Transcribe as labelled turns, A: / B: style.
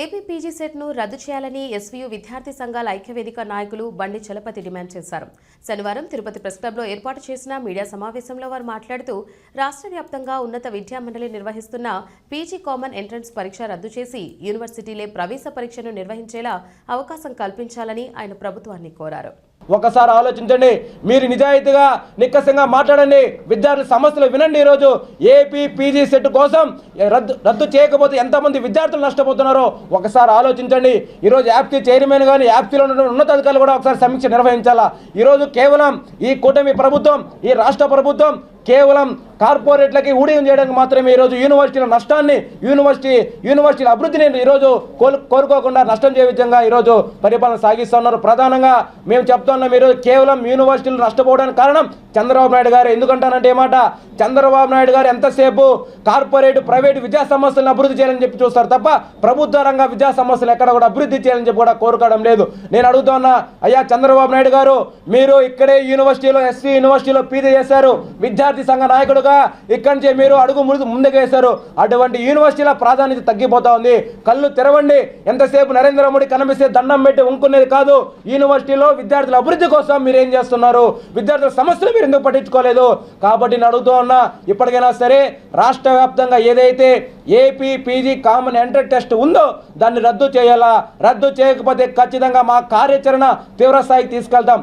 A: AP PG సెట్ను రద్దు చేయాలని ఎస్వీయు విద్యార్థి సంఘాల ఐక్యవేదిక నాయకులు బండి చలపతి డిమాండ్ చేశారు. శనివారం తిరుపతి ప్రెస్ క్లబ్లో ఏర్పాటు చేసిన మీడియా సమావేశంలో వారు మాట్లాడుతూ రాష్ట్ర వ్యాప్తంగా ఉన్నత విద్యామండలి నిర్వహిస్తున్న పీజీ కామన్ ఎంట్రన్స్ పరీక్ష రద్దు చేసి యూనివర్సిటీలే ప్రవేశ పరీక్షను నిర్వహించేలా అవకాశం కల్పించాలని ఆయన ప్రభుత్వాన్ని కోరారు.
B: ఒకసారి ఆలోచించండి. మీరు నిజాయితీగా నిక్కసంగా మాట్లాడండి. విద్యార్థుల సమస్యలు వినండి ఈరోజు. ఏపీ పీజీ సెట్ కోసం రద్దు రద్దు చేయకపోతే ఎంతమంది విద్యార్థులు నష్టపోతున్నారో ఒకసారి ఆలోచించండి. ఈరోజు యాప్సీ చైర్మన్ కానీ యాప్సీలో ఉన్న ఉన్నతాధికారులు కూడా ఒకసారి సమీక్ష నిర్వహించాలా? ఈరోజు కేవలం ఈ కూటమి ప్రభుత్వం ఈ రాష్ట్ర ప్రభుత్వం కేవలం కార్పొరేట్లకి ఊడియం చేయడానికి మాత్రమే ఈరోజు యూనివర్సిటీల నష్టాన్ని యూనివర్సిటీ యూనివర్సిటీల అభివృద్ధిని ఈరోజు కోలు కోరుకోకుండా నష్టం చేయ విధంగా ఈరోజు పరిపాలన సాగిస్తున్నారు. ప్రధానంగా మేము చెప్తున్నాం ఈరోజు కేవలం యూనివర్సిటీలు నష్టపోవడానికి కారణం చంద్రబాబు నాయుడు గారు. ఎందుకంటానంటే ఏ మాట చంద్రబాబు నాయుడు గారు ఎంతసేపు కార్పొరేట్ ప్రైవేట్ విద్యా సంస్థలను అభివృద్ధి చేయాలని చెప్పి చూస్తారు తప్ప ప్రభుత్వ రంగ విద్యా సంస్థలు ఎక్కడ కూడా అభివృద్ధి చేయాలని చెప్పి కూడా కోరుకోవడం లేదు. నేను అడుగుతున్నా అయ్యా చంద్రబాబు నాయుడు గారు మీరు ఇక్కడే యూనివర్సిటీలో ఎస్సీ యూనివర్సిటీలో పీజీ చేశారు. విద్యార్థి సంఘ నాయకుడుగా ఇక్కడి నుంచి మీరు అడుగు ముందు ముందుకు వేశారు అటువంటి యూనివర్సిటీల ప్రాధాన్యత తగ్గిపోతా ఉంది. కళ్ళు తెరవండి. ఎంతసేపు నరేంద్ర మోడీ కనిపిస్తే దండం పెట్టి ఉంకునేది కాదు. యూనివర్సిటీలో విద్యార్థుల అభివృద్ధి కోసం మీరు ఏం చేస్తున్నారు? విద్యార్థుల సమస్యలు మీరు ఎందుకు పట్టించుకోలేదు? కాబట్టి నేను అడుగుతూ ఉన్నా ఇప్పటికైనా సరే రాష్ట్ర వ్యాప్తంగా ఏదైతే AP PG common enter test ఉందో దాన్ని రద్దు చేయాలా? రద్దు చేయకపోతే ఖచ్చితంగా మా కార్యాచరణ తీవ్ర స్థాయికి తీసుకెళ్తాం.